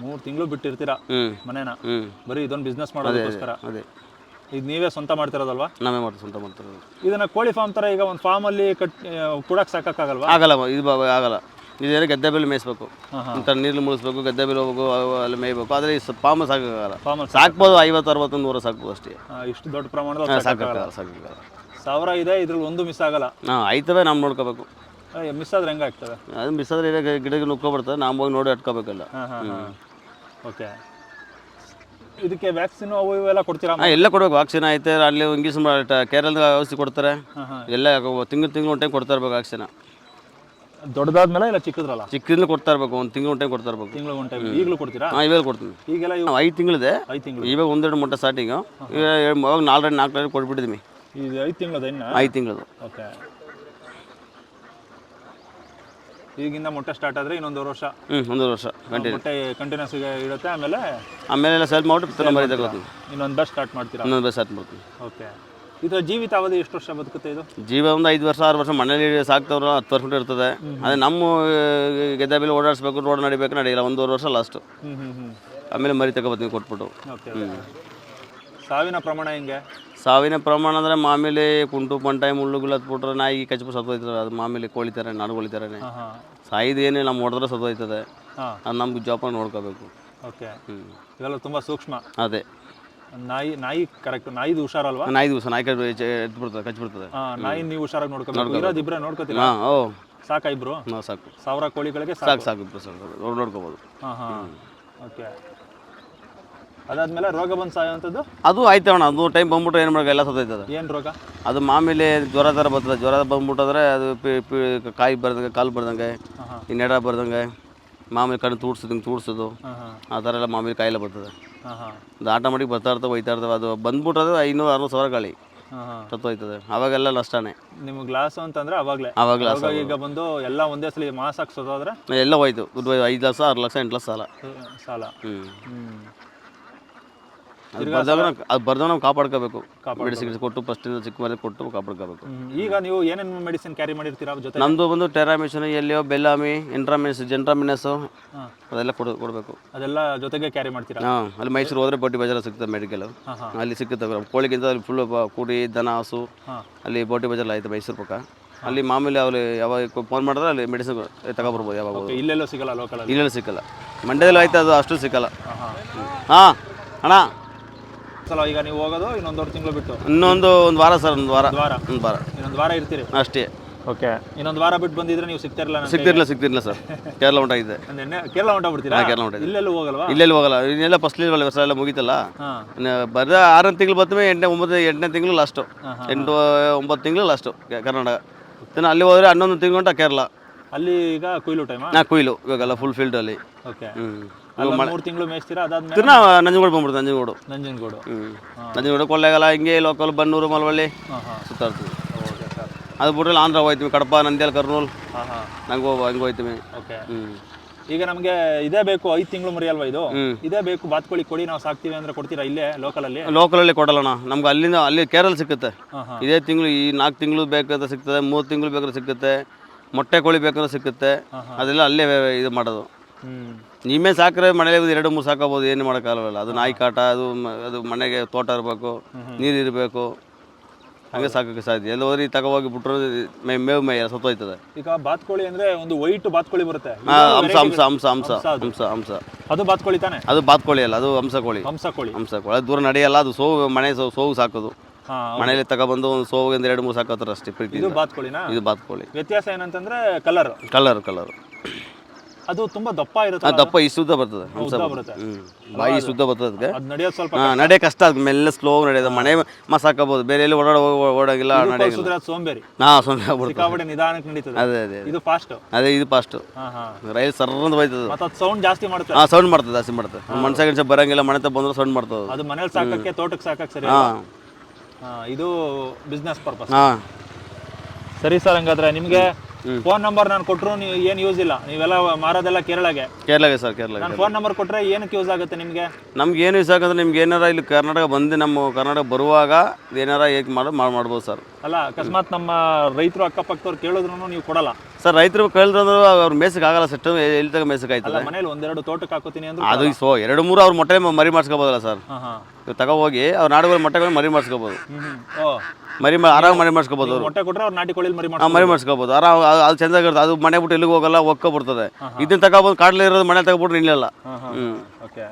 ಮೂರು ತಿಂಗಳು ಬಿಟ್ಟಿರ್ತೀರಾ ಮನೇನ? ಬರೀ ಇದೊಂದು ಬಿಸ್ನೆಸ್ ಮಾಡೋದಕ್ಕೋಸ್ಕರ? ಅದೇ ಈಗ ನೀವೇ ಸ್ವಂತ ಮಾಡ್ತಿರೋದಲ್ವಾ? ನಾವೇ ಮಾಡ್ತೀವಿ ಸ್ವಂತ ಮಾಡ್ತಿರೋದು. ಇದನ್ನ ಕೋಳಿ ಫಾರ್ಮ್ ತರ ಈಗ ಒಂದು ಫಾರ್ಮ್ ಅಲ್ಲಿ ಕಟ್ ಕೂಡ ಸಾಕಾಗಲ್ವಾ ಆಗಲ್ಲ ಇದು ಆಗಲ್ಲ. ಇದೇನು ಗದ್ದೆ ಬೆಲೆ ಮೇಯಿಸ್ಬೇಕು. ಒಂಥರ ನೀರು ಮುಳಿಸ್ಬೇಕು ಗದ್ದೆ ಬೆಲೆ ಹೋಗ್ಬೇಕು ಅವು ಅಲ್ಲಿ ಮೇಯ್ಬೇಕು. ಆದರೆ ಈ ಪಾಮ ಸಾಕಾಗಲ್ಲ. ಅಲ್ಲಿ ಸಾಕ್ಬೋದು ಐವತ್ತು ಅರವತ್ತು ನೂರು ಸಾಕ್ಬೋದು ಅಷ್ಟೇ. ಇಷ್ಟು ದೊಡ್ಡ ಪ್ರಮಾಣದಲ್ಲಿ ಸಾಕಾಗಲ್ಲ. ಸಾಕಾಗಲ್ಲ ಸಾಕಾಗಲ್ಲ. ಸಾವಿರ ಇದೆ ಇದ್ರಲ್ಲಿ ಒಂದು ಮಿಸ್ ಆಗಲ್ಲ. ಹಾಂ ಆಯ್ತವೆ ನಾವು ನೋಡ್ಕೋಬೇಕು. ಮಿಸ್ ಆದ್ರೆ ಹೆಂಗಾಗ್ತದೆ ಅದು ಬಿಸಾದ್ರೆ ಇವಾಗ ಗಿಡಕ್ಕೆ ನುಕ್ಕೊಬಿಡ್ತದೆ ನಾವು ಹೋಗಿ ನೋಡಿ ಅಟ್ಕೋಬೇಕಲ್ಲ. ಓಕೆ. ಇದಕ್ಕೆ ವ್ಯಾಕ್ಸಿನ್ ಅವು ಇವೆಲ್ಲ ಕೊಡ್ತೀರಾ? ಹಾಂ ಎಲ್ಲ ಕೊಡಬೇಕು. ವ್ಯಾಕ್ಸಿನ್ ಐತೆ ಅಲ್ಲಿ ಇಂಗ್ಲೀಷ್ ಕೇರಳದ ಔಷಧಿ ಕೊಡ್ತಾರೆ. ಎಲ್ಲ ತಿಂಗಳು ತಿಂಗಳು ಒನ್ ಟೈಮ್ ಕೊಡ್ತಾ ಇರ್ಬೇಕು ವ್ಯಾಕ್ಸಿನ್ ದೊಡ್ಡದಾದ್ಮೇಲೆ ಇಲ್ಲ ಚಿಕ್ಕದ್ರಲ್ಲ? ಚಿಕ್ಕದಿಂದ ಕೊಡ್ತಾ ಇರ್ಬೇಕು ಒಂದು ತಿಂಗಳು ಒಂದು ಟೈಮ್ ಕೊಡ್ತಾ ಇರ್ಬೇಕು. ತಿಂಗಳು ಒಂದು ಟೈಮ್ ಈಗಲೂ ಕೊಡ್ತೀರಾ? ಹಾಂ ಇವಾಗ ಕೊಡ್ತೀನಿ. ಈಗೆಲ್ಲ ಇವು ಐದು ತಿಂಗಳಿದೆ. ಐದು ತಿಂಗಳು. ಇವಾಗ ಒಂದೆರಡು ಮೊಟ್ಟೆ ಸ್ಟಾರ್ಟಿಂಗು ಇವಾಗ ನಾಲ್ಕು ನಾಲ್ಕು ಲೈನ್ ಕೊಟ್ಬಿಟ್ಟಿದ್ದೀನಿ ಇದು ಐದು ತಿಂಗಳದ ಇನ್ನ? ಐದು ತಿಂಗಳದು. ಓಕೆ. ಈಗಿಂದ ಮೊಟ್ಟೆ ಸ್ಟಾರ್ಟ್ ಆದರೆ ಇನ್ನೊಂದು ವರ್ಷ. ಹ್ಞೂ ಒಂದೂವರೆ ವರ್ಷ. ಕಂಟಿನ್ಯೂ ಮೊಟ್ಟೆ ಕಂಟಿನ್ಯೂಸ್ ಇರುತ್ತೆ ಆಮೇಲೆ ಆಮೇಲೆ ಎಲ್ಲ ಸೆಲ್ ಮಾಡಿ ನಂಬರ್ ಇದೆ ಇನ್ನೊಂದು ಬಸ್ ಸ್ಟಾರ್ಟ್ ಮಾಡ್ತೀರಾ? ಇನ್ನೊಂದು ಬಸ್ ಸ್ಟಾರ್ಟ್ ಮಾಡ್ತೀನಿ. ಓಕೆ. ಇದರ ಜೀವಿತಾವಧಿ ಎಷ್ಟು ವರ್ಷ ಬದುಕುತ್ತೆ ಇದು? ಜೀವ ಒಂದು ಐದು ವರ್ಷ ಆರು ವರ್ಷ ಮನೇಲಿ ಸಾಕ್ತವ್ರು ಹತ್ತು ವರ್ಷ ಇರ್ತದೆ. ಅದೇ ನಮ್ಮ ಗೆದ್ದ ಮೇಲೆ ಓಡಾಡಿಸ್ಬೇಕು ರೋಡ್ ನಡಿಬೇಕು ನಡೆಯಲ್ಲ. ಒಂದೂವರೆ ವರ್ಷ ಲಾಸ್ಟು ಆಮೇಲೆ ಮರಿ ತಗೋಬತ್ತೀನಿ ಕೊಟ್ಬಿಟ್ಟು. ಸಾವಿನ ಪ್ರಮಾಣ ಹೆಂಗೆ? ಸಾವಿನ ಪ್ರಮಾಣ ಅಂದರೆ ಮಾಮೂಲಿ ಕುಂಟು ಪಂಟಾಯಿ ಮುಳ್ಳುಗಳು ಹತ್ಬಿಟ್ರೆ ನಾಯಿ ಕಚ್ಬಿಟ್ಟು ಸತ್ತೋಯ್ತದೆ ಅದು ಮಾಮೂಲಿ ಕೋಳಿ ನಾಡು ನಾಡುಗೋಳಿ ಥರನೇ. ಹಾಂ ಹಾಂ ಸಾಯಿದು ಏನೇ ನಮ್ಮ ಹೊಡೆದ್ರೆ ಸತ್ತೋಯ್ತದೆ ಅದು ನಮ್ಗೆ ಜೋಪಾನ ನೋಡ್ಕೋಬೇಕು. ಓಕೆ. ಹ್ಞೂ ಇವೆಲ್ಲ ತುಂಬ ಸೂಕ್ಷ್ಮ. ಅದೇ. ನಾಯಿ ನಾಯಿ ಕರೆಕ್ಟ್ ನಾಯಿದು ಹುಷಾರಲ್ವಾ? ನಾಯಿ ದಿವಸ ನಾಯಿ ಕಚ್ಚ ಕಚ್ಚಿ ಕಚ್ಬಿಡ್ತದೆ ಹಾಂ ನಾಯಿ ನೀವು ಹುಷಾರಾಗಿ ನೋಡ್ಕೋಬೇಕು. ಇರೋದು ಇಬ್ಬರೇ ನೋಡ್ಕೋತೀರಾ? ಹಾಂ ಓ. ಸಾಕಾ ಇಬ್ರು? ನಾವು ಸಾಕು. ಸಾವಿರ ಕೋಳಿಗಳಿಗೆ ಸಾಕು. ಸಾಕು ಸಾಕು ಇಬ್ಬರು ಸಾಕು ನೋಡ್ ನೋಡ್ಕೋಬೋದು. ಹಾಂ ಹಾಂ. ಓಕೆ. ಅದಾದ್ಮೇಲೆ ರೋಗ ಬಂದು ಸಾಯೋವಂಥದ್ದು? ಅದು ಆಯ್ತವಣ ಅದು ಟೈಮ್ ಬಂದ್ಬಿಟ್ರೆ ಏನು ಮಾಡೋಕೆ ಎಲ್ಲ ಸತ್ತೋಯ್ತದೆ. ಏನು ರೋಗ? ಅದು ಮಾಮೂಲಿ ಜ್ವರ ಥರ ಬರ್ತದೆ. ಜ್ವರ ಬಂದ್ಬಿಟ್ಟಾದ್ರೆ ಅದು ಪಿ ಪಿ ಕಾಯಿ ಬರ್ದಂಗೆ ಕಾಲು ಬರ್ದಂಗೆ ಇನ್ನೆಡ ಹಾಂ. ಈ ನೆಡ ಬರ್ದಂಗೆ ಮಾಮೂಲಿ ಕಣ್ಣು ತೂಡ್ಸೋದು ಹಿಂಗೆ ತೂಡ್ಸೋದು ಹಾಂ ಹಾಂ. ಆ ಥರ ಎಲ್ಲ ಮಾಮೂಲಿ ಕಾಯಿಲೆ ಬರ್ತದೆ. ಅದು ಆಟೋಮೆಟಿಕ್ ಬರ್ತಾ ಇರ್ತವೆ ಹೋಯ್ತಾ ಇರ್ತವೆ. ಅದು ಬಂದ್ಬಿಟ್ರೆ ಐನೂರು ಅರವತ್ತು ಸಾವಿರ ಗಾಳಿ ಸತ್ತೋಯ್ತದೆ ಅವಾಗೆಲ್ಲ ನಷ್ಟನೇ. ನಿಮ್ಗೆ ಗ್ಲಾಸ್ ಅಂತಂದ್ರೆ ಅವಾಗಲೇ. ಅವಾಗ ಅವಾಗ ಈಗ ಬಂದು ಎಲ್ಲ ಒಂದೇ ಸಲ ಮಾಸ್ ಹಾಕ್ಸೋದಾದ್ರೆ? ಎಲ್ಲ ಹೋಯ್ತು. ಐದು ಲಕ್ಷ ಆರು ಲಕ್ಷ ಎಂಟು ಲಕ್ಷ ಸಾಲ. ಸಾಲ. ಹ್ಞೂ ಹ್ಮ್. ಅದು ಬರ್ದಾಗ ಅದು ಬರ್ದಾಗ ನಾವು ಕಾಪಾಡ್ಕೋಬೇಕು. ಮೆಡಿಸಿನ್ ಕೊಟ್ಟು ಫಸ್ಟಿಂದ ಚಿಕ್ಕ ಮೇಲೆ ಕೊಟ್ಟು ಕಾಪಾಡ್ಕೋಬೇಕು. ಈಗ ನೀವು ಏನೇನು ಮೆಡಿಸಿನ್ ಕ್ಯಾರಿ ಮಾಡಿರ್ತೀರಾ ಜೊತೆ ನಮ್ಮದು ಬಂದು ಟೆರಾಮಿಷನ್ ಎಲ್ಲಿಯೋ ಬೆಲ್ಲಾಮಿ ಎಂಟ್ರಾಮಿನಸ್ ಜೆಂಟ್ರಾಮಿನಸ್ ಅದೆಲ್ಲ ಕೊಡ ಕೊಡಬೇಕು. ಅದೆಲ್ಲ ಜೊತೆಗೆ ಕ್ಯಾರಿ ಮಾಡ್ತೀರಾ? ಹಾಂ ಅಲ್ಲಿ ಮೈಸೂರು ಹೋದ್ರೆ ಬೋಟಿ ಬಜಾರ್ ಸಿಗ್ತದೆ ಮೆಡಿಕಲ್ ಅಲ್ಲಿ ಸಿಕ್ಕುತ್ತೆ ಕೋಳಿಗಿಂತ ಅಲ್ಲಿ ಫುಲ್ ಕುರಿ ದನ ಹಸು ಅಲ್ಲಿ ಬೋಟಿ ಬಜಾರ್ ಆಯ್ತು ಮೈಸೂರು ಪಕ್ಕ. ಅಲ್ಲಿ ಮಾಮೂಲಿ ಅವ್ರು ಯಾವಾಗ ಫೋನ್ ಮಾಡಿದ್ರೆ ಅಲ್ಲಿ ಮೆಡಿಸಿನ್ ತಗೊಬರ್ಬೋದು ಯಾವಾಗ ಇಲ್ಲೆಲ್ಲೂ ಸಿಗಲ್ಲ ಲೋಕಲ್ ಇಲ್ಲೆಲ್ಲೂ ಸಿಕ್ಕಲ್ಲ ಮಂಡ್ಯದಲ್ಲಿ ಆಯ್ತು ಅದು ಅಷ್ಟು ಸಿಕ್ಕಲ್ಲ ಹಾಂ ಅಣ್ಣ. ಸಲ ಈಗ ನೀವು ಹೋಗೋದು ಇನ್ನೊಂದೂವರೆ ತಿಂಗಳು ಬಿಟ್ಟು? ಇನ್ನೊಂದು ಒಂದು ವಾರ ಸರ್ ಒಂದು ವಾರ. ವಾರ? ಒಂದು ವಾರ. ಇನ್ನೊಂದು ವಾರ ಇರ್ತೀರಿ? ಅಷ್ಟೇ. ಓಕೆ. ಇನ್ನೊಂದು ವಾರ ಬಿಟ್ಟು ಬಂದಿದ್ರೆ ನೀವು ಸಿಗ್ತಿರಲ್ಲ ಸಿಗ್ತಿರ್ಲಿಲ್ಲ ಸಿಗ್ತಿರ್ಲಿಲ್ಲ ಸರ್. ಕೇರಳ [laughs] ನೆನ್ನೆ ಕೇರಳ ಹೊಂಟೋಗ್ಬಿಡ್ತೀರಾ ಕೇರಳ ಹೊಂಟಾಗಿದೆ ಇಲ್ಲೆಲ್ಲೂ ಹೋಗಲ್ವಾ? ಇಲ್ಲೆಲ್ಲ ಹೋಗಲ್ಲ. ಇನ್ನೆಲ್ಲ ಫಸ್ಟ್ ಲೀವ್ ವರ್ಷ ಎಲ್ಲ ಮುಗಿತಲ್ಲ? ಬರೀ ಆರನೇ ತಿಂಗಳು ಬರ್ತೀವಿ ಎಂಟನೇ ಒಂಬತ್ತು ಎಂಟನೇ ತಿಂಗಳು ಲಾಸ್ಟು ಎಂಟು ಒಂಬತ್ತು ತಿಂಗಳು ಲಾಸ್ಟು ಕರ್ನಾಟಕ. ಇನ್ನು ಅಲ್ಲಿ ಹೋದರೆ ಹನ್ನೊಂದು ತಿಂಗಳು ಹೊಂಟ ಕೇರಳ. ಅಲ್ಲಿ ಈಗ ಕೊಯ್ಲು ಟೈಮ್ ನಾ ಕೊಯ್ಲು. ಇವಾಗೆಲ್ಲ ಫುಲ್ ಫೀಲ್ಡಲ್ಲಿ ಓಕೆ ಹ್ಞೂ ಮೂರು ತಿಂಗಳು ಮೇಯಿಸ್ತೀರಾ? ಅದಾದ್ಮೇಲೆ ತಿರ್ನಾ ನಂಜನಗೂಡು ಬಂದ್ಬಿಡ್ತು ನಂಜನಗೂಡು. ನಂಜನಗೂಡು. ನಂಜನಗೂಡು ಕೊಳ್ಳೇಗಾಲ ಹಿಂಗೆ ಲೋಕಲ್ ಬನ್ನೂರು ಮಲವಳ್ಳಿ ಸುತ್ತಾಡ್ತೀವಿ. ಅದು ಬಿಟ್ರೆ ಆಂಧ್ರ ಹೋಯ್ತೀವಿ ಕಡಪ ನಂದ್ಯಾಲ್ ಕರ್ನೂಲ್. ನಂಗೆ ಹೋಗಿ ಹಂಗೆ ಹ್ಞೂ ಈಗ ನಮಗೆ ಇದೇ ಬೇಕು ಐದು ತಿಂಗಳು ಮರಿ ಅಲ್ವಾ ಇದು. ಇದೇ ಬೇಕು ಬಾತ್ಕೋಳಿ ಕೊಡಿ ನಾವು ಸಾಕ್ತೀವಿ ಅಂದ್ರೆ ಕೊಡ್ತೀರಾ ಇಲ್ಲೇ ಲೋಕಲಲ್ಲಿ? ಲೋಕಲಲ್ಲಿ ಕೊಡಲ್ಲಣ್ಣ ನಮ್ಗೆ ಅಲ್ಲಿಂದ ಅಲ್ಲಿ ಕೇರಳ ಸಿಕ್ಕುತ್ತೆ. ಇದೇ ತಿಂಗಳು ಈ ನಾಲ್ಕು ತಿಂಗಳು ಬೇಕಾದ್ರೆ ಸಿಗ್ತದೆ ಮೂರು ತಿಂಗಳು ಬೇಕಾದ್ರೆ ಸಿಕ್ಕುತ್ತೆ ಮೊಟ್ಟೆ ಕೋಳಿ ಬೇಕಾದ್ರೆ ಸಿಕ್ಕುತ್ತೆ ಅದೆಲ್ಲ ಅಲ್ಲೇ ಇದು ಮಾಡೋದು. ನಿಮ್ಮೆ ಸಾಕ್ರೆ ಮನೇಲಿ ಎರಡು ಮೂರು ಸಾಕೋಬೋದು ಏನು ಮಾಡೋಕ್ಕಾಗಲ್ಲ ಅದು ನಾಯಿ ಕಾಟ ಅದು ಮ- ಅದು ಮನೆಗೆ ತೋಟ ಇರಬೇಕು ನೀರು ಇರಬೇಕು. ಹಂಗೆ ಸಾಕೋಕ್ಕೆ ಸಾಧ್ಯ ಎಲ್ಲ ಹೋದ್ರೆ ತಗೋಗಿ ಬಿಟ್ಟರು ಮೇ ಮೇವು ಮೇ ಸತ್ತೋಯ್ತದೆ. ಈಗ ಬಾತ್ಕೋಳಿ ಅಂದ್ರೆ ಒಂದು ವೈಟ್ ಬಾತ್ಕೋಳಿ ಬರುತ್ತೆ. ಹಂಸ ಹಂಸ ಹಂಸ ಹಂಸ ಹಂಸ ಹಂಸ ಅದು. ಬಾತ್ಕೋಳಿ ತಾನೆ? ಅದು ಬಾತ್ಕೋಳಿ ಅಲ್ಲ ಅದು ಹಂಸ ಕೋಳಿ ಹಂಸ ಕೋಳಿ ಹಂಸ ಕೋಳಿ ಅದು ದೂರ ನಡೆಯಲ್ಲ ಅದು ಸೋವು ಮನೆ ಸೋವು ಸೋವು ಸಾಕೋದು. ಹಾ ಮನೇಲಿ ತಗೊಬಂದು ಒಂದು ಸೋವಿಂದ ಎರಡು ಮೂರು ಸಾಕೋತಾರೆ ಅಷ್ಟೇ ಪ್ರೀತಿ ಇದು ಬಾತ್ಕೋಳಿನಾ? ಇದು ಬಾತ್ಕೋಳಿ. ವ್ಯತ್ಯಾಸ ಏನಂತಂದ್ರೆ ಕಲರ್ ಕಲರ್ ಕಲರ್ ಅದು ತುಂಬಾ ದಪ್ಪ ಇರುತ್ತೆ ದಪ್ಪ ಈ ಶುದ್ಧ ಬರ್ತದೆ ಹಂಸ ಬರುತ್ತೆ. ಹ್ಮ್ ಬಾಯಿ ಶುದ್ಧ ಬರ್ತದೆ ಅದಕ್ಕೆ. ಅದು ನಡೆಯೋದು ಸ್ವಲ್ಪ ಹಾಂ ನಡೆ ಕಷ್ಟ ಅದು ಮೆಲ್ಲ ಸ್ಲೋ ನಡೆಯೋದು. ಮನೆ ಮಸಾಕಬೋದು ಬೇರೆ ಎಲ್ಲಿ ಓಡಾಡ ಓಡಾಗಿಲ್ಲ ನಡೆಯಂಗಿಲ್ಲ. ಸೋಂಬೇರಿ. ಹಾ ಸೊನ್ನೆ ಆಗ್ಬಿಡ್ತದೆ ಸಿಕ್ಕಾಪಟ್ಟೆ ನಿಧಾನಕ್ಕೆ ನಡೀತದೆ. ಅದೇ ಅದೇ ಇದು ಫಾಸ್ಟ್ ಅದೇ ಇದು ಫಾಸ್ಟ್ ಹಾ ಹಾ. ರೈಲ್ ಸರ್ರಂತ ಬೈತದೆ ಮತ್ತೆ ಸೌಂಡ್ ಜಾಸ್ತಿ ಮಾಡುತ್ತೆ. ಹಾಂ ಸೌಂಡ್ ಮಾಡ್ತದೆ ಜಾಸ್ತಿ ಮಾಡ್ತದೆ. ಮನುಷ್ಯ ಗಿನ್ಸ ಬರಂಗಿಲ್ಲ ಮನೆ ತಪ್ಪ ಬಂದ್ರೆ ಸೌಂಡ್ ಮಾಡ್ತದೆ ಅದು. ಅದು ಮನೇಲಿ ಸಾಕಕ್ಕೆ ತೋಟಕ್ಕೆ ಸಾಕಕ್ಕೆ ಸರಿ ಹಾಂ. ಹಾ, ಇದು ಬಿಸ್ನೆಸ್ ಪರ್ಪಸ್ ಹಾ. ಸರಿ ಸರ್ ಹಂಗಾದ್ರೆ ನಿಮ್ಗೆ ಫೋನ್ ನಂಬರ್ ನಾನು ಕೊಟ್ಟರು ನೀವು ಏನು ಯೂಸ್ ಇಲ್ಲ. ನೀವೆಲ್ಲ ಮಾರೋದೆಲ್ಲ ಕೇರಳಗೆ. ಕೇರಳಗೆ ಸರ್ ಕೇರಳ ನಾನು ಫೋನ್ ನಂಬರ್ ಕೊಟ್ಟರೆ ಏನಕ್ಕೆ ಯೂಸ್ ಆಗುತ್ತೆ ನಿಮಗೆ? ನಮ್ಗೆ ಏನು ಯೂಸ್ ಆಗುತ್ತೆ ನಿಮ್ಗೆ ಏನಾರ ಇಲ್ಲಿ ಕರ್ನಾಟಕ ಬಂದು ನಮ್ಮ ಕರ್ನಾಟಕ ಬರುವಾಗ ಏನಾರ ಹೇಗೆ ಮಾಡೋದು ಮಾಡ್ಬೋದು ಸರ್. ಅಲ್ಲ ಅಕಸ್ಮಾತ್ ನಮ್ಮ ರೈತರು ಅಕ್ಕಪಕ್ಕದವ್ರು ಕೇಳಿದ್ರು ನೀವು ಕೊಡಲ್ಲ. ಸರ್ ರೈತರು ಕೇಳಿದ್ರು ಅವ್ರ ಮೇಸಕ್ಕೆ ಆಗಲ್ಲ ಸೆಟ್ಟು ಎಲ್ಲಿ ತಗ ಮೇಸಕ್ಕೆ ಅಲ್ಲ ಆಯ್ತದೆ ಮನೇಲಿ ಒಂದೆರಡು ತೋಟಕ್ಕೆ ಹಾಕೋತೀನಿ ಅಂದ್ರೆ ಅದು ಸೊ ಎರಡು ಮೂರು ಅವ್ರ ಮೊಟ್ಟೆ ಮರಿ ಮಾಡ್ಸ್ಕೋಬೋದಲ್ಲ ಸರ್. ತಗೋಗಿ ಇವ್ ತಗೋ ಹೋಗಿ ಅವ್ರ ನಾಡುಗಳ ಮೊಟ್ಟೆಗಳು ಮರಿ ಮಾಡಿಸ್ಕೋಬೋದು. ಮರಿ ಮಾಡಿ ಆರಾಮ್ ಮರಿ ಮಾಡ್ಸ್ಕೋಬೋದು ಅವ್ರು. ಮೊಟ್ಟೆ ಕೊಟ್ಟರೆ ಅವ್ರು ನಾಟಿ ಕೋಳಿಲಿ ಮರಿ ಮಾಡ್ತಾರೆ ಮರಿ ಮಾಡ್ಸ್ಕೋಬೋದು. ಆರಾಮ್ ಅದು- ಚೆಂದಾಗಿರುತ್ತೆ ಅದು ಮನೆ ಬಿಟ್ಟು ಎಲ್ಲಿಗೆ ಹೋಗಲ್ಲ ಒಕ್ಕ ಬರ್ತದೆ ಇದನ್ನ ತಗೋಬೋದು ಕಾಡ್ಲಿ ಇರೋದು ಮನೆ ತಗೊಬಿಟ್ರೆ ನಿಲ್ಲಲ್ಲ ಹ್ಞೂ ಓಕೆ.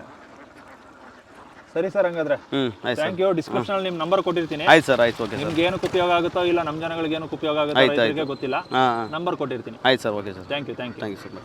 ಸರಿ ಸರ್ ಹಂಗಾದ್ರೆ. ಹ್ಞೂ ಆಯ್ತು ಸರ್. ಥ್ಯಾಂಕ್ ಯು ಡಿಸ್ಕ್ರಿಪ್ಷನ್ ನಿಮ್ಮ ನಂಬರ್ ಕೊಟ್ಟಿರ್ತೀನಿ. ಆಯ್ತು ಸರ್ ಆಯ್ತು ಓಕೆ ಸರ್. ನಿಮ್ಗೆ ಏನಕ್ಕೆ ಉಪಯೋಗ ಆಗುತ್ತೋ ಇಲ್ಲ ನಮ್ಮ ಜನಗಳಿಗೆ ಏನಕ್ಕೆ ಉಪಯೋಗ ಆಗುತ್ತೋ ಆಯ್ತು, ರೈತರಿಗೆ ಗೊತ್ತಿಲ್ಲ. ಹಾಂ ನಂಬರ್ ಕೊಟ್ಟಿರ್ತೀನಿ. ಆಯ್ತು sir okay sir. Thank you thank you thank you sir